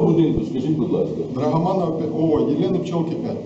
будинку, скажіть, будь ласка. Драгоманова, пя- о, Елены Пчелки 5.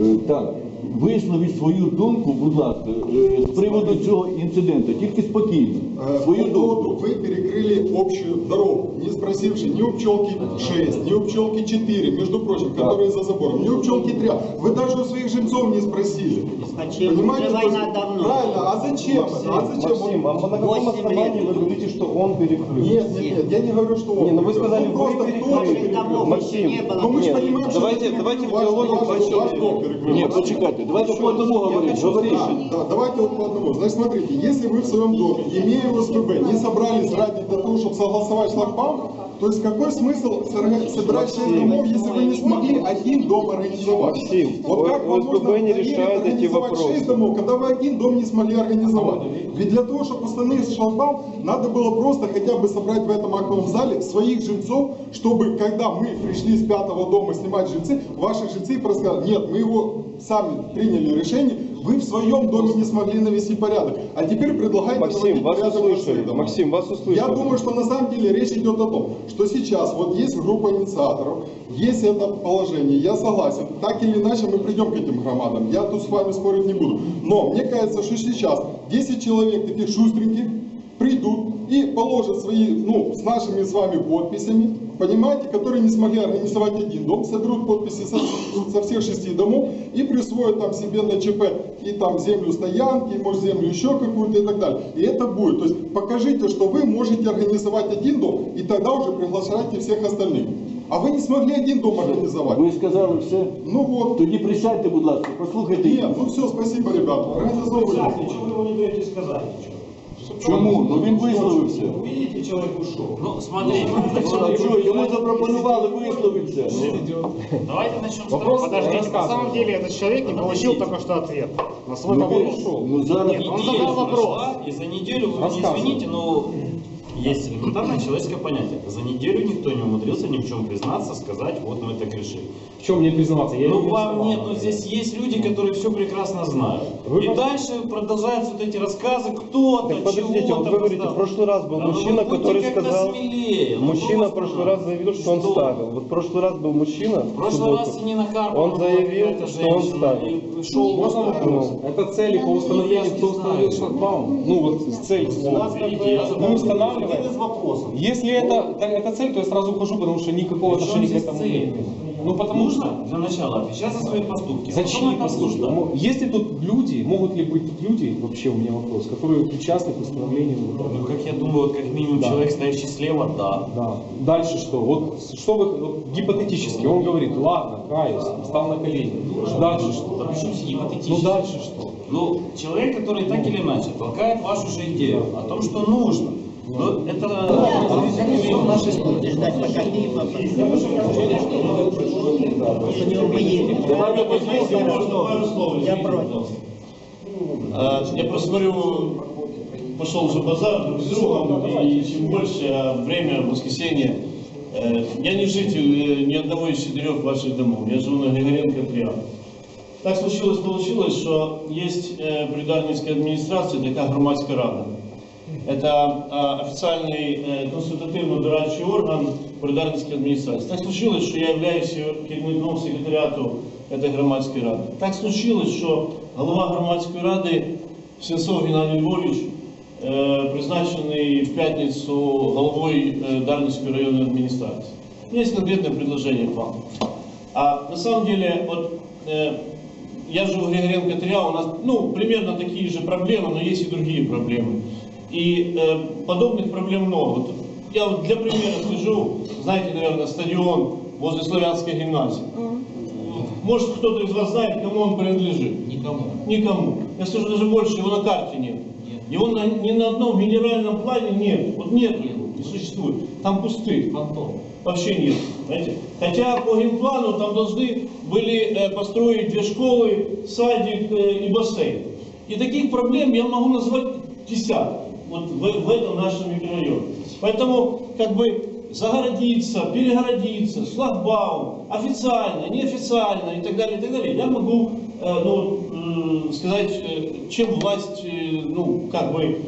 Е, Так, висловіть свою думку, будь ласка, е, з приводу цього інциденту, тільки спокійно. Э, Свою по поводу, думку. Вы перекрыли общую дорогу, не спросивши ни у пчелки 6, ни у пчелки 4, между прочим, которые за забором, ни у пчелки 3. Вы даже у своих жильцов не спросили. Почему? Понимаете, Уже то есть- война давно. Правильно, а зачем? это? а зачем? Максим, а Вот- на каком Восемь основании лет. вы говорите, что он перекрыл? Нет, нет, нет, я не говорю, что он. Не, ну вы перекрыл. сказали, Ну, вы просто перекрыли. кто-то Этих домов перекрыл. Максим, еще не было. Ну мы же Нет, понимаем, что давайте- это давайте в ваш- диалоге ваш- по ваш очереди. дом перекрыл. Ні, почекайте, давайте по одному Говоріть. услышать. Да, давайте вот по одному. Значит, смотрите, если вы в своем доме, имея ОСББ, не собрались ради того, чтобы согласовать шлагбаум, то есть какой смысл собирать шесть домов, если вы не смогли один дом организовать? Максим, вот как вам ОСББ можно не решает эти вопросы. шесть домов, когда вы один дом не смогли организовать? Ведь для того, чтобы установить шлагбаум, надо было просто хотя бы собрать в этом актовом зале своих жильцов, чтобы когда мы пришли с пятого дома снимать жильцы, ваши жильцы просто сказали, нет, мы его сами приняли решение, вы в своем доме не смогли навести порядок, а теперь предлагаете Максим, вас услышали. Максим, вас услышали. Я думаю, что на самом деле речь идет о том, что сейчас вот есть группа инициаторов, есть это положение, я согласен, так или иначе мы придем к этим громадам, я тут с вами спорить не буду. Но мне кажется, что сейчас 10 человек таких шустреньких придут и положат свои, ну, с нашими с вами подписями, понимаете, которые не смогли организовать один дом, соберут подписи со, со всех шести домов и присвоят там себе на ЧП и там землю стоянки, и, может землю еще какую-то и так далее. И это будет. То есть покажите, что вы можете организовать один дом, и тогда уже приглашайте всех остальных. А вы не смогли один дом организовать. Ви сказали все? Ну вот. Тоді присядьте, будь ласка, послухайте. Нет, ну все, спасибо, ребята. Организовывали. Почему вы его не даете сказать? Чому? Ну він висловився. Видите, человек ушел. Ну, смотрите, А що, йому запропонували висловитися. давайте начнем с Вопрос, того, подождите, на самом деле этот человек не получил только что ответ на свой вопрос. Ну зараз Нет, он задал вопрос. И за неделю, вы меня извините, но есть элементарное человеческое понятие. За неделю никто не умудрился ни в чем признаться, сказать, вот мы так решили. В чем мне признаваться? Я Ну не вам нет, ну здесь есть люди, которые все прекрасно знают. Вы И дальше продолжаются вот эти рассказы, кто-то, Так подождите, чего-то вот вы говорите, в прошлый раз был Да ну мужчина, который сказал... смелее, ну Мужчина в прошлый раз заявил, что он Что? ставил. Вот в прошлый раз был мужчина. В прошлый раз и не на Карпова Он заявил, что он ставил. и шел Можно вопрос? Ну. Это цели по установлению, кто установил шлагбаум? Ну вот цель. Видите, я задал Мы вопрос. устанавливаем. Если это, так, это цель, то я сразу ухожу, потому что никакого Причем отношения к здесь этому цель? не имею. Ну потому что... Нужно для начала отвечать за свои поступки. а потом Зачем это послушать? обсуждать. Если тут люди, могут ли быть тут люди, вообще у меня вопрос, которые причастны к установлению вот этого? Ну, как я думаю, вот как минимум Да. человек, стоящий слева, да. Да. Дальше что? Вот что вы вот гипотетически? Он говорит, ладно, каюсь, встал на колени. Дальше что? Да здесь гипотетически? Ну дальше что? Ну, человек, который так или иначе толкает вашу же идею о том, что нужно. Ну, это... Будешь ждать, пока ты У него мои. Я против. А, Я просто смотрю, пошел уже базар друг с другом, и чем больше а, время, воскресенье, э, я не житель э, ни одного из четырех ваших домов, я живу на Григоренко 3 Так случилось, получилось, що є е, при Дарницькій адміністрації така громадська рада. Це а, офіційний е, консультативно-дорадчий орган при Дарницькій адміністрації. Так случилось, що я являюсь керівником секретаріату цієї громадської ради. Так случилось, що голова громадської ради Сенцов Геннадій Львович е, призначений в п'ятницю головою е, Дарницької районної адміністрації. У мене є конкретне предложение к вам. А на самом деле, вот э, я живу в Григоренко 3, у нас ну, примерно такие же проблемы, но есть и другие проблемы. И э, подобных проблем много. Вот я вот для примера скажу, знаете, наверное, стадион возле Славянской гимназии. Может, кто-то из вас знает, кому он принадлежит? Никому. Никому. Я скажу даже больше, его на карте нет. Его на- ни на одном минеральном плане нет. Вот нет его, не существует. Там пустые. Вообще нет. Знаете? Хотя по генплану там должны были э, построить две школы, садик э, и бассейн. И таких проблем я могу назвать десятки вот в, в этом нашем микрорайоне. Поэтому как бы загородиться, перегородиться, шлагбаум, официально, неофициально и так далее, и так далее, я могу э, ну, э, сказать, чем власть э, ну, как бы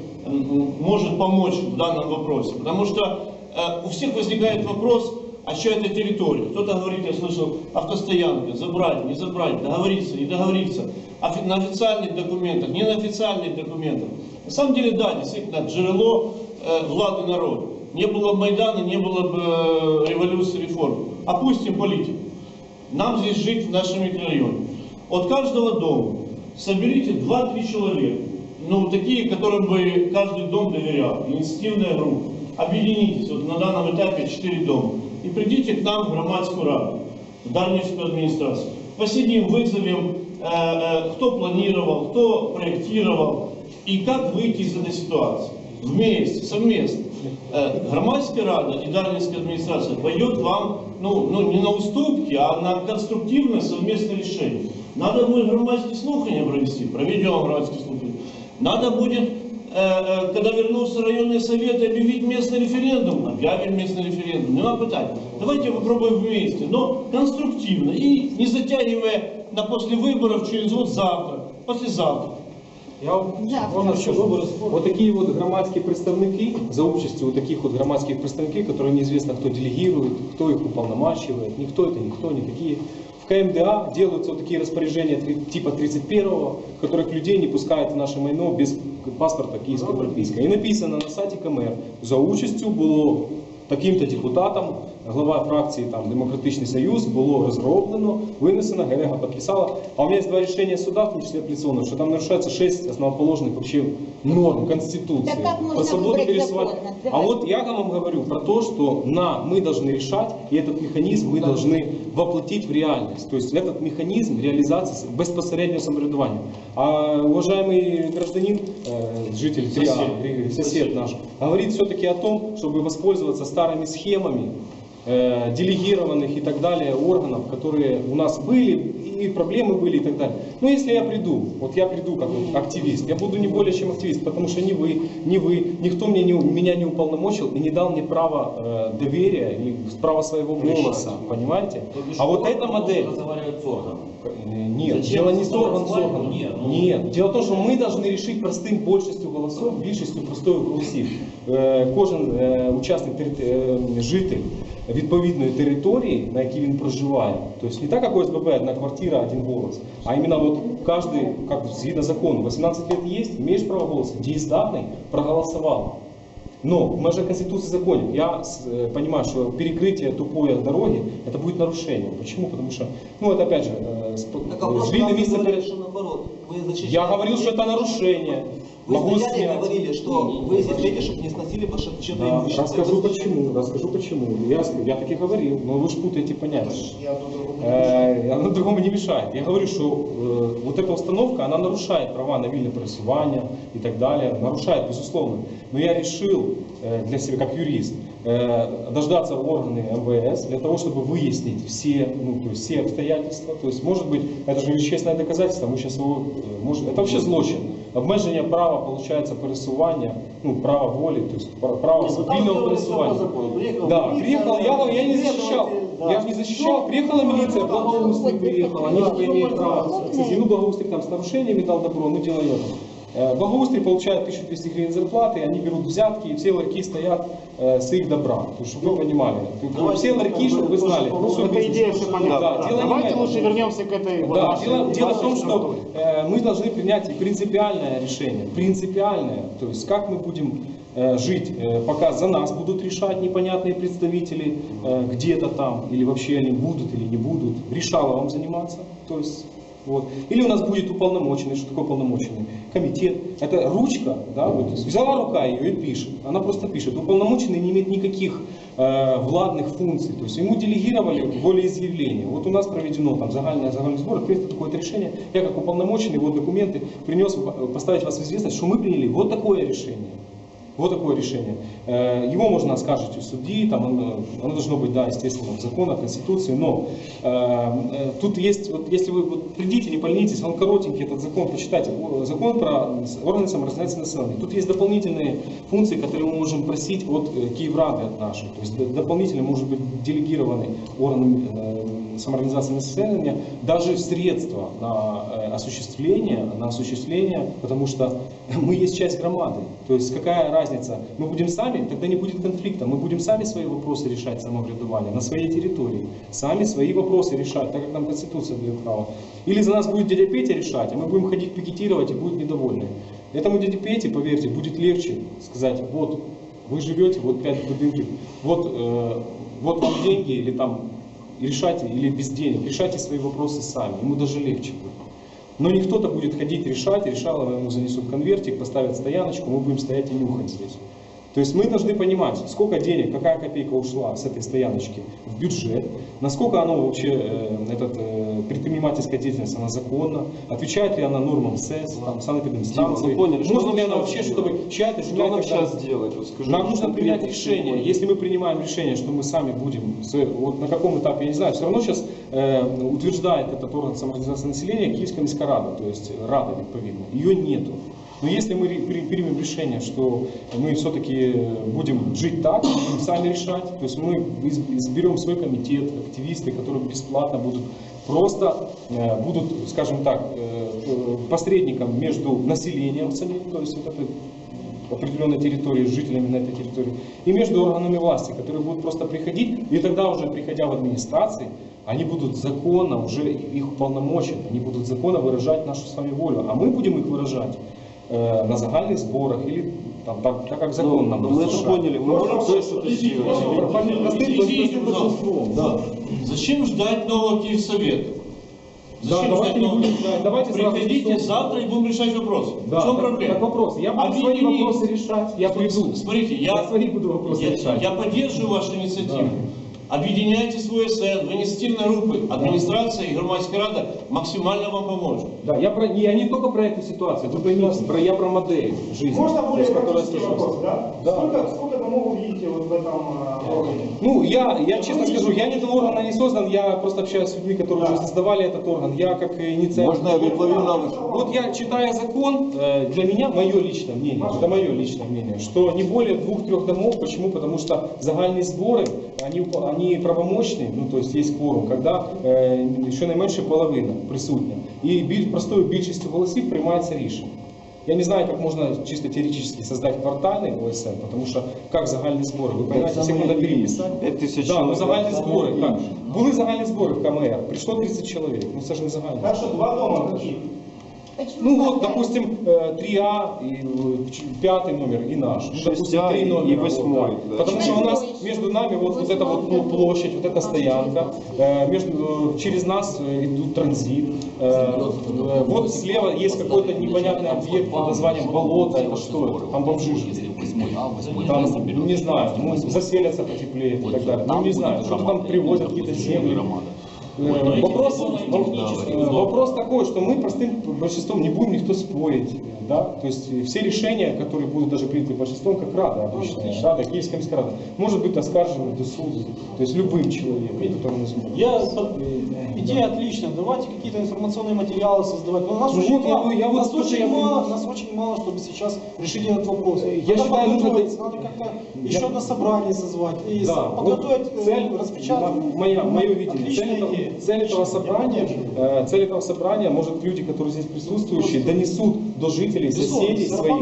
может помочь в данном вопросе. Потому что э, у всех возникает вопрос а что это территория. Кто-то говорит, я слышал, автостоянка, забрать, не забрать, договориться, не договориться. Офи- На официальных документах, не на официальных документах. На самом деле, да, действительно, джерело э, влады народа. Не было бы Майдана, не было бы э, революции, реформ. Опустим политику. Нам здесь жить в нашем микрорайоне. От каждого дома соберите 2-3 человека, ну, такие, которым бы каждый дом доверял, инициативная группа. Объединитесь, вот на данном этапе 4 дома, и придите к нам в громадскую раду, в Дарнинскую администрацию. Посидим, вызовем, э, э, кто планировал, кто проектировал, и как выйти из этой ситуации. Вместе, совместно. Э, Громадская рада и Дарвинская администрация пойдет вам, ну, ну, не на уступки, а на конструктивное совместное решение. Надо будет громадские слухания провести, проведем громадские слухания. Надо будет, э, э, когда вернутся районные советы, объявить местный референдум. Объявим местный референдум. Нема питань. Давайте попробуем вместе, но конструктивно и не затягивая на после выборов через вот завтра, послезавтра. Я вам можна скажу, вот такие вот громадские представники, за участью вот таких вот громадских представников, которые неизвестно кто делегирует, кто их уполномачивает, никто это, никто, не такие. В КМДА делаются вот такие распоряжения три- типа 31-го, в которых людей не пускают в наше майно без паспорта київсько-приписка. І написано на сайті КМР, за участю було таким-то депутатом, глава фракції там Демократичний Союз, було розроблено, винесено, Герега підписала. А у меня есть два решения суда, в том числе апелляционного, что там нарушается шесть основоположных вообще норм Конституции. Так как можно По свободе выбрать пересувать. закон? А Давай. вот я вам говорю про то, что на, мы должны решать, и этот механизм мы должны воплотить в реальность. То есть этот механизм реализации безпосереднего самоврядування. А уважаемый гражданин, э, житель Триа, Сосед. Григорий, сосед наш, говорит все-таки о том, чтобы воспользоваться старыми схемами, э, делегированных и так далее органов, которые у нас были, и проблемы были и так далее. Но если я приду, вот я приду как вот активист, я буду не более чем активист, потому что ни вы, ни вы, никто мне не, меня не уполномочил и не дал мне право э, доверия и право своего голоса, понимаете? А вот эта модель... разговаривать с органом. Э, Нет, Зачем дело не с разговаривать органом, с с вами? органом. Нет, ну- Нет, дело в том, что мы должны решить простым большістю голосов, більшістю простою голосів. Е, Кожен е, учасник тери- е, житель відповідної території, на якій він проживає, тобто не так, як ОСББ, одна квартира, один голос, а именно вот каждый, как згідно закону, 18 лет есть, имеешь право голоса, деездатный, проголосовал. Но в межах Конституции законе я с- э, понимаю, что перекрытие тупой дороги это будет нарушением. Почему? Потому что, ну это опять же, э, сп- Так а вопрос жили на правда месте говорит, перед- что наоборот. Вы защищаете Я говорил, что это людей. нарушение. Вы Могу снять. говорили, что вы защищаете, чтобы не сносили ваше чье-то Да, имущество. расскажу почему, расскажу почему. Я, я так и говорил, но вы же путаете понятия. Э, Оно другому не мешает. Я говорю, что э, вот эта установка, она нарушает права на вільне пересування и так далее, нарушает, безусловно. Но я решил э, для себя, как юрист, э, дождаться органы МВС для того, чтобы выяснить все, ну, то есть все обстоятельства. То есть, может быть, это же вещественное доказательство, мы сейчас его, э, может, это вообще злочин. Обмеження права, получается, пересування, ну, права волі, то есть пра- право ну вільного пересування. Приехала Да, приехал, я, я не защищал, да. я же не защищал, приехала милиция, благоустрой приехала, они же имеют право. Кстати, ну благоустрой там с нарушениями дал добро, ну дело в Э, Благоустрой получает 1200 гривен зарплаты, они берут взятки, и все ларьки стоят э, с их добра. То есть, чтобы вы понимали. То Давайте все ларьки, чтобы вы знали. тоже Ну, Эта идея все понятна. Да, Да, дело Давайте лучше вернемся к этой вот Да, вашей- дело, дело в том, что э, мы должны принять и принципиальное решение. Принципиальное. То есть как мы будем э, жить, э, пока за нас будут решать непонятные представители э, где-то там, или вообще они будут или не будут. Решало вам заниматься. То есть вот. Или у нас будет уполномоченный, что такое уполномоченный? Комитет. Это ручка, да, вот, взяла рука ее и пишет. Она просто пишет. Уполномоченный не имеет никаких э, владных функций. То есть ему делегировали волеизъявление. Вот у нас проведено там загальное загальный сбор, принято такое решение. Я как уполномоченный, вот документы принес э, поставить вас в известность, что мы приняли вот такое решение. Вот такое решение. Э, Его можно оскаржить у судьи, там оно, оно должно быть, да, естественно, в законах, Конституции, но э, э, тут есть, вот если вы вот придите, не поленитесь, он коротенький, этот закон, почитайте, закон про органы самоорганизации населения. Тут есть дополнительные функции, которые мы можем просить от э, Киеврады, от нашей. То есть дополнительно может быть делегированы органам э, самоорганизации населения даже средства на э, осуществление, на осуществление, потому что мы есть часть громады. То есть какая разница? Мы будем сами, тогда не будет конфликта. Мы будем сами свои вопросы решать самоврядування на своей территории. Сами свои вопросы решать, так как нам Конституция дает право. Или за нас будет дядя Петя решать, а мы будем ходить пикетировать и будут недовольны. Этому дяде Пете, поверьте, будет легче сказать, вот, вы живете, вот пять будинков, вот, э, вот вам деньги, или там, решайте, или без денег, решайте свои вопросы сами, ему даже легче будет. Но не кто-то будет ходить решать, решало ему занесут конвертик, поставят стояночку, мы будем стоять и нюхать здесь. То есть мы должны понимать, сколько денег, какая копейка ушла с этой стояночки в бюджет, насколько оно вообще, э, этот, э, предпринимательская деятельность, она законна, отвечает ли она нормам СЭС, там, санэпидемстанции, Дима, ну поняли, что можно нам ли она сейчас вообще, делать? чтобы чья-то Что земля нам и так далее. сейчас делать? Вот скажи, Нам что нужно принять конкретно решение. сегодня? Если мы принимаем решение, что мы сами будем, с- вот на каком этапе, я не знаю, все равно сейчас э, утверждает этот орган самоорганизации населения Киевская міська рада, то есть Рада, відповідно. Ее нету. Но если мы примем решение, что мы все-таки будем жить так, будем сами решать, то есть мы из- изберем свой комитет, активисты, которые бесплатно будут просто э, будут, скажем так, э, э, посредником между населением самим, то есть вот этой определенной территории, жителями на этой территории, и между органами власти, которые будут просто приходить, и тогда уже приходя в администрации, они будут законно, уже их уполномочен, они будут законно выражать нашу с вами волю, а мы будем их выражать э, на загальных сборах или там, так, так как закон нам Ну, мы это поняли, мы можем Можно что-то сделать. да. Зачем ждать нового Киевсовета? Да, Зачем давайте ждать не нового? будем ждать, давайте сразу Приходите числом. завтра и будем решать вопрос. Да, в чем так- проблема? Так вопрос. Я буду свои Объединить. вопросы решать. Я приду. Смотрите, я, Я свои буду вопросы я, решать. я поддерживаю вашу инициативу. Да. Объединяйте свой СН в инициативные группы. Администрация и громадская рада максимально вам поможет. Да, я, про, не, я не только про эту ситуацию, вы поймите, про, я про модель жизни. Можно более практический вопрос, да? Да. Сколько, сколько домов вы видите вот в этом э, органе? Ну, я, я честно скажу, я не этого органа не создан, я просто общаюсь с людьми, которые уже создавали этот орган. Я как инициатор. Можно я відповім на ваше? Вот я читая закон, э, для меня мое личное мнение, это мое личное мнение, что не более двух-трех домов. Почему? Потому что загальные сборы, они, уп- они правомочны, ну то есть есть кворум, когда э, щонайменше половина присутня. І біль, простою більшістю голосів приймається рішення. Я не знаю, как можно чисто теоретически создать квартальный ОСН, потому что как загальные сборы, вы понимаете, самое всех надо меньше. переписать. Пять тысяч Да, ну человек. загальні збори, Самое так. меньше. Були загальні збори в КМР, прийшло 30 чоловік, ну це ж не загальні. Хорошо, два дома Какие? Ну вот, допустим, э, 3А, и э, пятый номер и наш. Ну, допустим, 6А три и номера, восьмой, вот, да. Потому что у нас между нами вот, вот эта вот ну, площадь, вот эта стоянка, э, между, э, через нас э, идут транзит. Э, э, вот слева есть какой-то непонятный объект под названием болото, это что это? Там бомжи живут. Там, ну, не знаю, ну, заселятся потеплее и так далее. Ну, не знаю, что-то там привозят какие-то земли. Э, Вопрос, э, вопрос такой, что мы простым большинством не будем никто спорить, да, то есть э, все решения, которые будут даже приняты большинством, как Рада обычная, Рада, Киевская міська рада, может быть оскаржены до суда, то есть любым человеком, который нас смотрит. Я, идея отличная. Давайте какие-то информационные материалы создавать. Но нас Ну очень вот я мало, я вот нас, очень я мало, нас очень мало, чтобы сейчас решить этот вопрос. Я надо считаю, нужно надо как-то еще одно собрание созвать и Да, с- подготовить, вот э, цель, распечатать. моя, мое видение, цель Цель этого собрания, э, цель этого собрания, может люди, которые здесь присутствующие, донесут до жителей, соседей своих,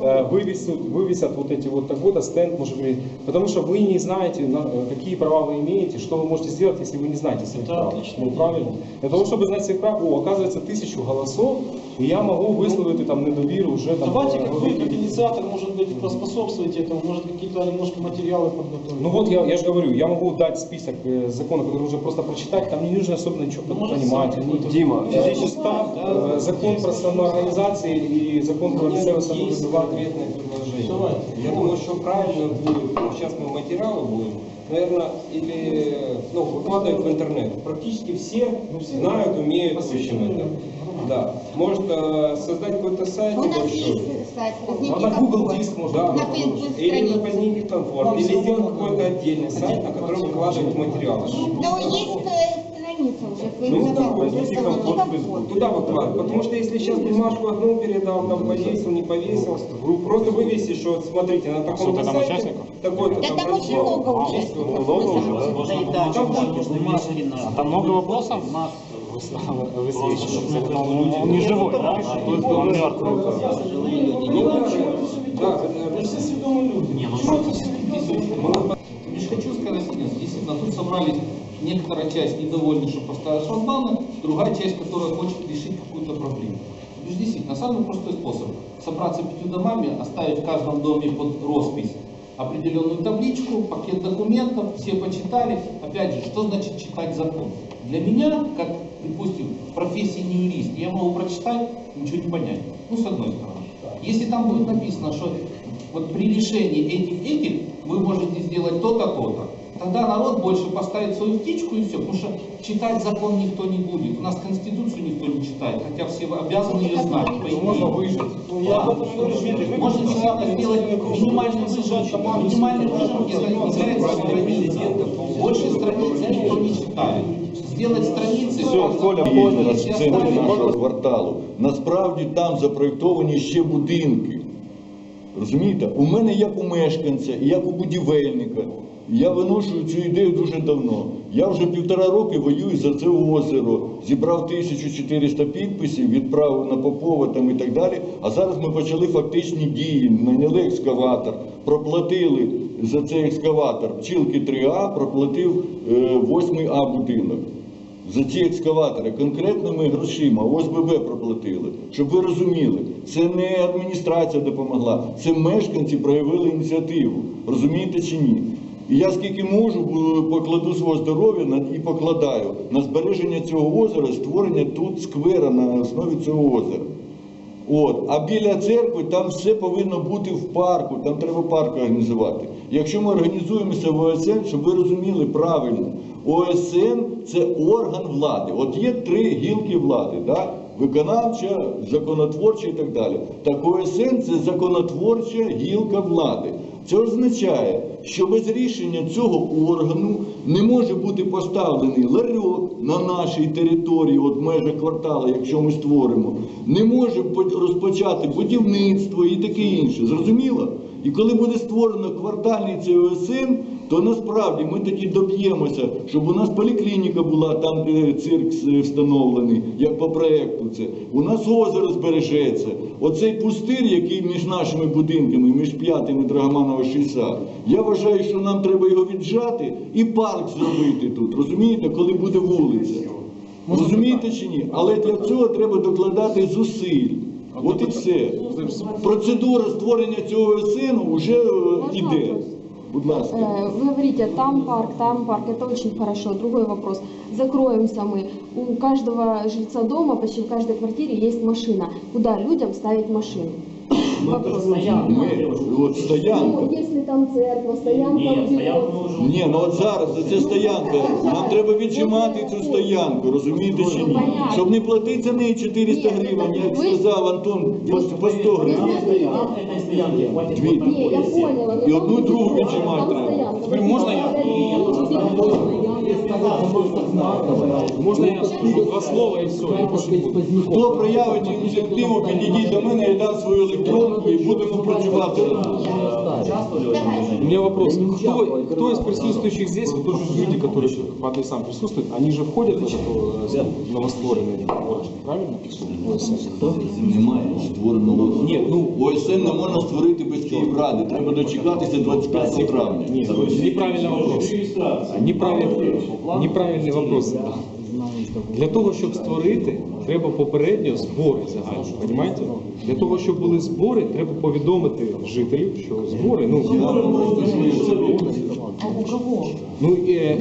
э, вывесят, вывесят вот эти вот такой-то стенд, может быть, потому что вы не знаете, на- э, какие права вы имеете, что вы можете сделать, если вы не знаете своих Это прав. Ну, правильно. Для того, чтобы знать своих прав, о, оказывается, тысячу голосов, и я могу высловить там недовіру уже там, Давайте, э, как вы, как инициатор, может быть, поспособствуете этому, может какие-то немножко материалы подготовить. Ну вот я, я же говорю, я могу дать список э, законов, которые нужно просто прочитать, там не нужно особенно ничего Ну, может, понимать. сам Они- какой-то- Дима, Э, физически устав, э, закон про самоорганизации и закон про місцеве самоврядування. конкретное предложение. Давайте. Я думаю, что правильно будет, ну, сейчас мы материалы будем, наверное, или ну, выкладывать в интернет. Практически все, знают, умеют, в общем, это. Да. Может э, создать какой-то сайт У нас небольшой. есть сайт А «Разники на Google комфорт». диск можно. Да, На Facebook или на поздний комфорт, или сделать какой-то отдельный сайт, на котором выкладывать материалы. Да, есть страница уже, Ну, «Разники «Разники комфорт». Туда выкладывать. Потому что если сейчас бумажку одну передал, там повесил, не повесил, просто вывесишь, что вот смотрите, на таком то сайте, такой-то Да там там очень много участников. Много уже, да? Да и да, Там. Там много вопросов? высвечивается. Он, он не живой, да? Он мертвый. Да, это все сведомые люди. Лишь хочу сказать, нет, действительно, тут собрались некоторая часть недовольна, что поставят шлагбауны, другая часть, которая хочет решить какую-то проблему. Действительно, самый простой способ собраться пятью домами, оставить в каждом доме под роспись определенную табличку, пакет документов, все почитали. Опять же, что значит читать закон? Для меня, как, допустим, профессии не юрист, я могу прочитать, ничего не понять. Ну, с одной стороны. Если там будет написано, что вот при решении этих-этих вы можете сделать то-то, то-то, тогда народ больше поставит свою птичку и все, потому что читать закон никто не будет. У нас Конституцию никто не читает, хотя все обязаны ее знать. по идее. Можно выжить. Ну, я об этом говорю, Дмитрий, вы Можно просто действительно сделать минимальный выжимки. Минимальный выжимки это является страницей. Больше страниц никто не читает. Сделать страницы... Все, Коля, Если понял, в центрі оставить- нашого кварталу. Насправді там запроєктовані ще будинки. Розумієте? У мене як у мешканця, і як у будівельника. Я виношую цю ідею дуже давно. Я вже півтора роки воюю за це озеро, зібрав 1400 підписів, відправив на Попова там і так далі. А зараз ми почали фактичні дії, наняли екскаватор, проплатили за цей екскаватор. Пчілки 3А проплатив 8А будинок за ці екскаватори конкретними грошима ОСББ проплатили. Щоб ви розуміли, це не адміністрація допомогла, це мешканці проявили ініціативу. Розумієте чи ні? І я скільки можу, покладу свого здоров'я і покладаю на збереження цього озера, створення тут сквера на основі цього озера. От. А біля церкви там все повинно бути в парку, там треба парк організувати. Якщо ми організуємося в ОСН, щоб ви розуміли правильно, ОСН це орган влади. От є три гілки влади, да? виконавча, законотворча і так далі. Так ОСН це законотворча гілка влади. Це означає, що без рішення цього органу не може бути поставлений ларьок на нашій території, от в межах кварталу, якщо ми створимо, не може розпочати будівництво і таке інше. Зрозуміло? І коли буде створено квартальний ЦОСН, то насправді ми тоді доб'ємося, щоб у нас поліклініка була там, де цирк встановлений, як по проекту це. У нас озеро збережеться. Оцей пустир, який між нашими будинками, між п'ятим і Драгоманова 60, я вважаю, що нам треба його віджати і парк зробити тут. Розумієте, коли буде вулиця. Розумієте чи ні? Але для цього треба докладати зусиль. От і все. Процедура створення цього СН вже е, іде. Будь ласка. Вы говорите, там парк, там парк, это очень хорошо. Другой вопрос. Закроемся мы. У каждого жильца дома, почти в каждой квартире есть машина. Куда людям ставить машину? от стоянка. Якщо стоянка. Ні, ну от зараз це стоянка. Нам треба віджимати цю стоянку, розумієте чи ні? Щоб не платити за неї 400 гривень, як сказав Антон, по- по 100 гривень. І одну, і другу віджимати треба. Тепер можна я? Можно я скажу два слова и все, и больше не буду. Хто проявить ініціативу, підійдіть до мене, я дам свою електронку і будемо працювати разом. У меня вопрос. Кто, кто из присутствующих здесь, вот тоже люди, которые по адресам присутствуют, они же входят в этот э, новостворенный орган, правильно? Немає створеного. Ні, ну ОСН не можна створити без Київради. Треба дочекатися 25 травня. Нет, неправильный вопрос. Неправильний, неправильний вопрос. Для того, щоб створити, треба попередньо збори загальні. Понімаєте? Для того, щоб були збори, треба повідомити жителів, що збори, ну, ну е,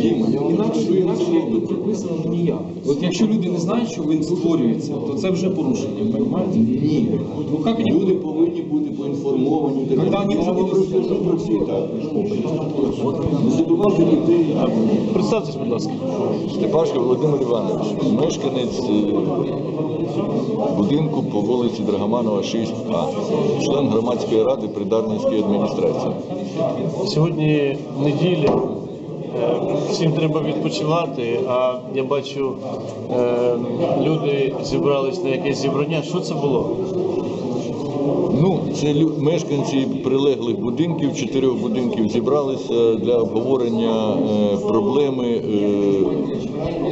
інакше, інакше як тут прописано ну, ніяк. От якщо люди не знають, що він створюється, то це вже порушення, понімаєте? Ні. Ну як Люди повинні бути поінформовані. Когда вони вже будуть розкажу про всі так. Не забувайте людей. Представтесь, будь ласка. Степашко Володимир Іванович, мешканець е, будинку по вулиці Драгоманова 6А, член громадської ради при Дарницькій адміністрації. Сьогодні неділя. е, Всім треба відпочивати, а я бачу, е, люди зібрались на якесь зібрання. Що це було? Ну, це лю- мешканці прилеглих будинків, чотирьох будинків зібралися для обговорення е, проблеми е,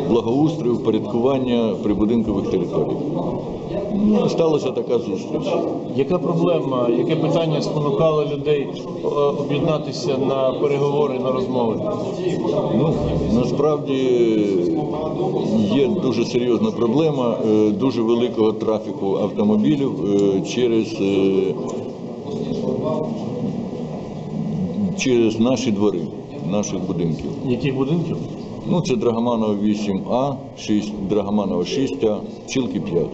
благоустрою, впорядкування прибудинкових територій. Ну, сталася така зустріч. Яка проблема, яке питання спонукало людей е, об'єднатися на переговори, на розмови? Ну, насправді є дуже серйозна проблема е, дуже великого трафіку автомобілів е, через, через наші двори, наших будинків. Яких будинків? Ну, це Драгоманова 8А, 6, Драгоманова 6А, Пчілки 5.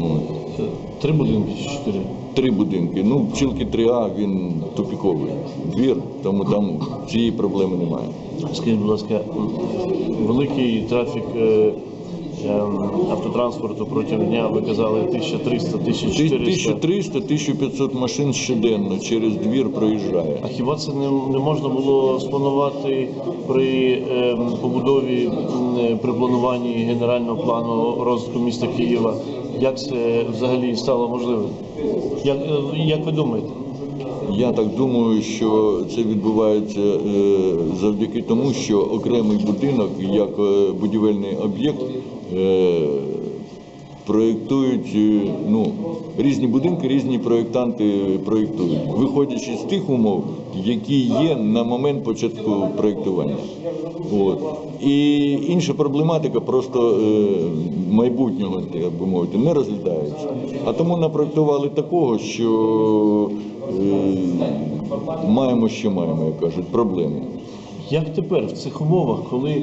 От. Три будинки чи чотири? Три будинки. Ну, Пчілки 3А, він тупіковий двір, тому там цієї проблеми немає. Скажіть, будь ласка, великий трафік е, ем, автотранспорту протягом дня, ви казали 1300, 1400. 1300-1500 машин щоденно через двір проїжджає. А хіба це не, не можна було спланувати при ем, побудові, м, е, при плануванні генерального плану розвитку міста Києва? Як це взагалі стало можливим? Як, е, як ви думаєте? Я так думаю, що це відбувається е, завдяки тому, що окремий будинок, як е, будівельний об'єкт, проєктують е, ну, різні будинки, різні проєктанти проєктують, виходячи з тих умов, які є на момент початку проєктування. От. І інша проблематика просто е, майбутнього, як би мовити, не розглядається. А тому напроєктували такого, що е, маємо, що маємо, як кажуть, проблеми. Як тепер в цих умовах, коли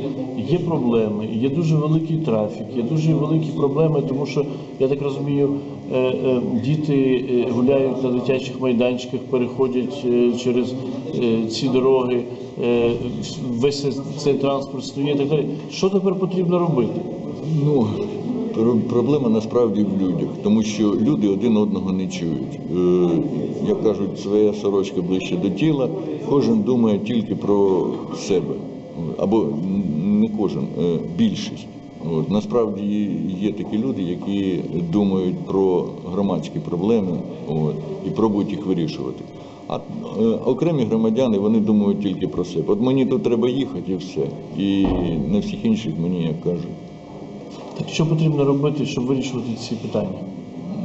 є проблеми, є дуже великий трафік, є дуже великі проблеми, тому що я так розумію, е, е, діти е, гуляють на дитячих майданчиках, переходять через ці дороги, весь цей- транспорт стоїть і так далі. Що тепер потрібно робити? Ну, проблема насправді в людях, тому що люди один одного не чують. Е, як кажуть, своя сорочка ближче до тіла, кожен думає тільки про себе. Або не кожен, е, більшість. Насправді є такі люди, які думають про громадські проблеми і пробують їх вирішувати. А е, окремі громадяни вони думають тільки про себе. От мені тут треба їхати і все. І на всіх інших мені як кажуть. Так що потрібно робити, щоб вирішувати ці питання?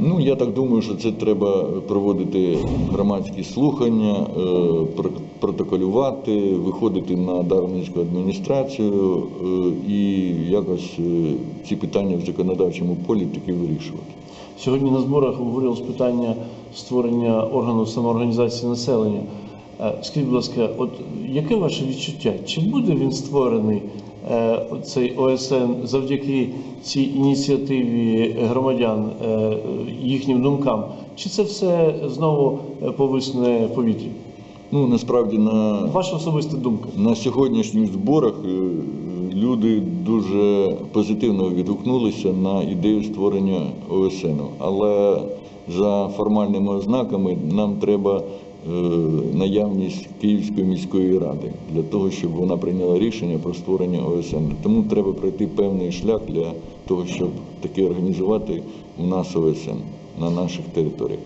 Ну, я так думаю, що це треба проводити громадські слухання, е, протоколювати, виходити на Дарницьку адміністрацію е, і якось е, ці питання в законодавчому полі таки вирішувати. Сьогодні на зборах обговорювалось питання створення органу самоорганізації населення. Скажіть, будь ласка, от яке ваше відчуття? Чи буде він створений цей ОСН завдяки цій ініціативі громадян, е, їхнім думкам? Чи це все знову е, повисне в повітрі? Ну, насправді на Ваша особиста думка. На сьогоднішніх зборах е, люди дуже позитивно відгукнулися на ідею створення ОСН. Але за формальними ознаками нам треба е, наявність Київської міської ради для того, щоб вона прийняла рішення про створення ОСН. Тому треба пройти певний шлях для того, щоб таки організувати у нас ОСН на наших територіях.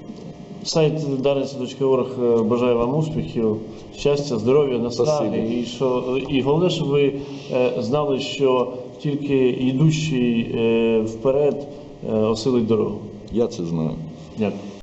Сайт дарниця.орг е, бажає вам успіхів, щастя, здоров'я, наснаги. І що і головне, щоб ви е, знали, що тільки йдущий е, вперед е, осилить дорогу. Я це знаю. Дякую.